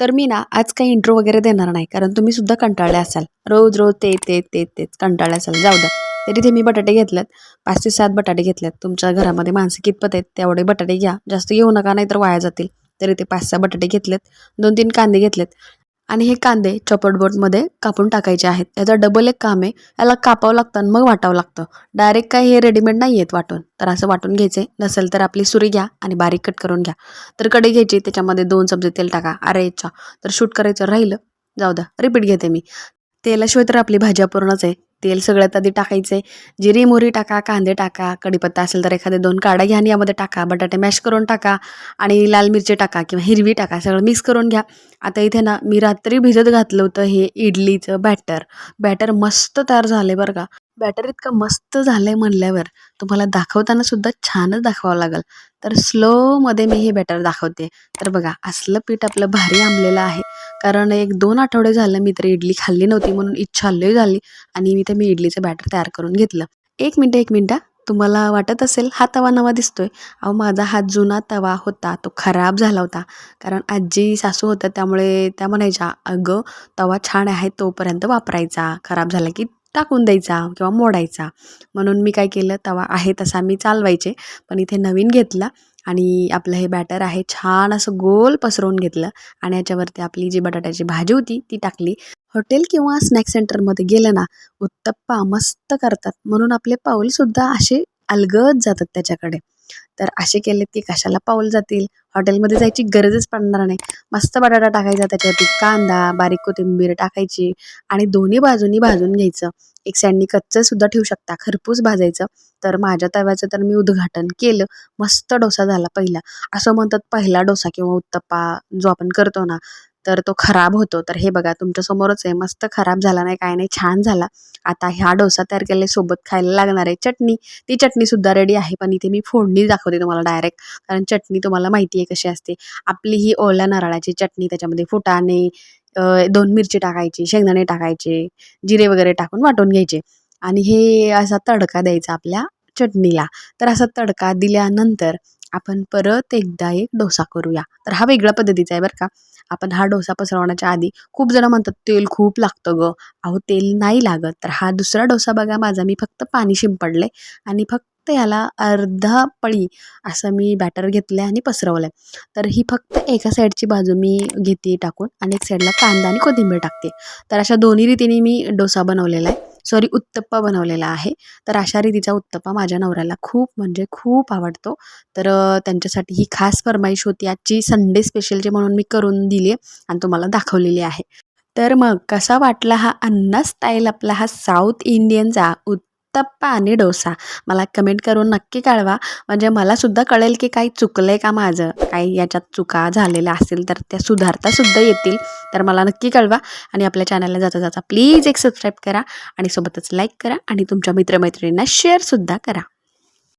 तर मी ना आज काही इंट्रो वगैरे देणार नाही कारण तुम्ही सुद्धा कंटाळले असाल. रोज रोज ते ते ते तेच कंटाळले असाल. जाऊ द्या तरी ते मी बटाटे घेतलेत. पाच ते सात बटाटे घेतलेत. तुमच्या घरामध्ये माणसं कितपत आहेत तेवढे बटाटे घ्या. जास्त घेऊ नका नाही तर वाया जातील. तरी ते पाच सहा बटाटे घेतलेत. दोन तीन कांदे घेतलेत. आणि हे कांदे चॉपट बोर्डमध्ये कापून टाकायचे आहेत. याचं डबल एक काम आहे याला कापावं लागतं आणि मग वाटावं लागतं. डायरेक्ट काही हे रेडीमेड नाही आहेत वाटून. तर असं वाटून घ्यायचे. नसेल तर आपली सुरी घ्या आणि बारीक कट करून घ्या. तर कढई घ्यायची त्याच्यामध्ये दोन चमचे तेल टाका. अरे इच्छा तर शूट करायचं राहिलं. जाऊ द्या रिपीट घेते मी. तेलाशिवाय तर आपली भाज्या पूर्णच आहे. तेल सगळ्यात आधी टाकायचं. आहे जिरी मोहरी टाका कांदे टाका कढीपत्ता असेल तर एखादे दोन काड्या घ्या आणि यामध्ये टाका. बटाटे मॅश करून टाका आणि लाल मिरची टाका किंवा हिरवी टाका सगळं मिक्स करून घ्या. आता इथे ना मी रात्री भिजत घातलं होतं हे इडलीचं बॅटर बॅटर मस्त तयार झालं बरं का. बॅटर इतकं मस्त झालं आहे म्हणल्यावर तुम्हाला दाखवताना सुद्धा छानच दाखवावं लागेल. तर स्लोमध्ये मी हे बॅटर दाखवते. तर बघा असलं पीठ आपलं भारी आंबलेलं आहे. कारण एक दोन आठवडे झालं मी तर इडली खाल्ली नव्हती म्हणून इच्छा लय झाली आणि मी ते मी इडलीचं बॅटर तयार करून घेतलं. एक मिनटं एक मिनटं तुम्हाला वाटत असेल हा तवा नवा दिसतोय. अहो माझा हा जुना तवा होता तो खराब झाला होता. कारण आजी सासू होत्या त्यामुळे त्या म्हणायच्या अगं तवा छान आहे तोपर्यंत वापरायचा. खराब झाला की टाकून द्यायचा किंवा मोडायचा. म्हणून मी काय केलं तवा आहे तसा मी चालवायचे. पण इथे नवीन घेतला आणि आपलं हे बॅटर आहे छान असं गोल पसरवून घेतलं आणि याच्यावरती आपली जी बटाट्याची भाजी होती ती टाकली. हॉटेल किंवा स्नॅक सेंटरमध्ये गेलं ना उत्तप्पा मस्त करतात. म्हणून आपले पाऊलसुद्धा असे अलगद जातात त्याच्याकडे. तर असे केले की कशाला पाऊल जातील? हॉटेलमध्ये जायची गरजच पडणार नाही. मस्त बटाटा टाकायचा त्याच्यावरती कांदा बारीक कोथिंबीर टाकायची आणि दोन्ही बाजूनी भाजून घ्यायचं. एक साईडनी कच्चं सुद्धा ठेवू शकता खरपूस भाजायचं. तर माझ्या तव्याचं तर मी उद्घाटन केलं. मस्त डोसा झाला पहिला. असं म्हणतात पहिला डोसा किंवा उत्तप्पा जो आपण करतो ना तर तो खराब होतो. तर हे बघा तुमच्यासमोरच आहे. मस्त खराब झाला नाही काय नाही छान झाला. आता ह्या डोसा तयार केले सोबत खायला लागणार आहे चटणी. ती चटणीसुद्धा रेडी आहे पण इथे मी फोडणी दाखवते तुम्हाला डायरेक्ट कारण चटणी तुम्हाला माहिती आहे कशी असते. आपली ही ओल्या नारळाची चटणी त्याच्यामध्ये फुटाणे दोन मिरची टाकायची शेंगदाणे टाकायचे जिरे वगैरे टाकून वाटून घ्यायचे. आणि हे असा तडका द्यायचा आपल्या चटणीला. तर असा तडका दिल्यानंतर आपण परत एकदा एक डोसा करूया. तर हा वेगळ्या पद्धतीचा आहे बरं का. आपण हा डोसा पसरवण्याच्या आधी खूप जण म्हणतात तेल खूप लागतं गं. अहो तेल नाही लागत. तर हा दुसरा डोसा बघा माझा. मी फक्त पाणी शिंपडले आणि फक्त याला अर्धा पळी असं मी बॅटर घेतलं आणि पसरवलं तर ही फक्त एका साईडची बाजू मी घेते टाकून आणि एक साईडला कांदा आणि कोथिंबीर टाकते. तर अशा दोन्ही रीतीने मी डोसा बनवलेला आहे. सॉरी उत्तप्पा बनवलेला आहे. तर अशा रीतीचा उत्तप्पा माझ्या नवऱ्याला खूप म्हणजे खूप आवडतो. तर त्यांच्यासाठी ही खास फरमाईश होती. आजची संडे स्पेशलची म्हणून मी करून दिली आहे आणि तुम्हाला दाखवलेली आहे. तर मग कसा वाटला हा अन्ना स्टाईल आपला हा साऊथ इंडियनचा उत्तप्पा आणि डोसा? मला कमेंट करून नक्की कळवा. म्हणजे मलासुद्धा कळेल की काही चुकलं आहे का माझं? काही याच्यात चुका झालेल्या असतील तर त्या सुधारतासुद्धा येतील. तर मला नक्की कळवा आणि आपल्या चॅनलला जाता जाता प्लीज एक सबस्क्राईब करा आणि सोबतच लाईक करा आणि तुमच्या मित्रमैत्रिणींना शेअरसुद्धा करा.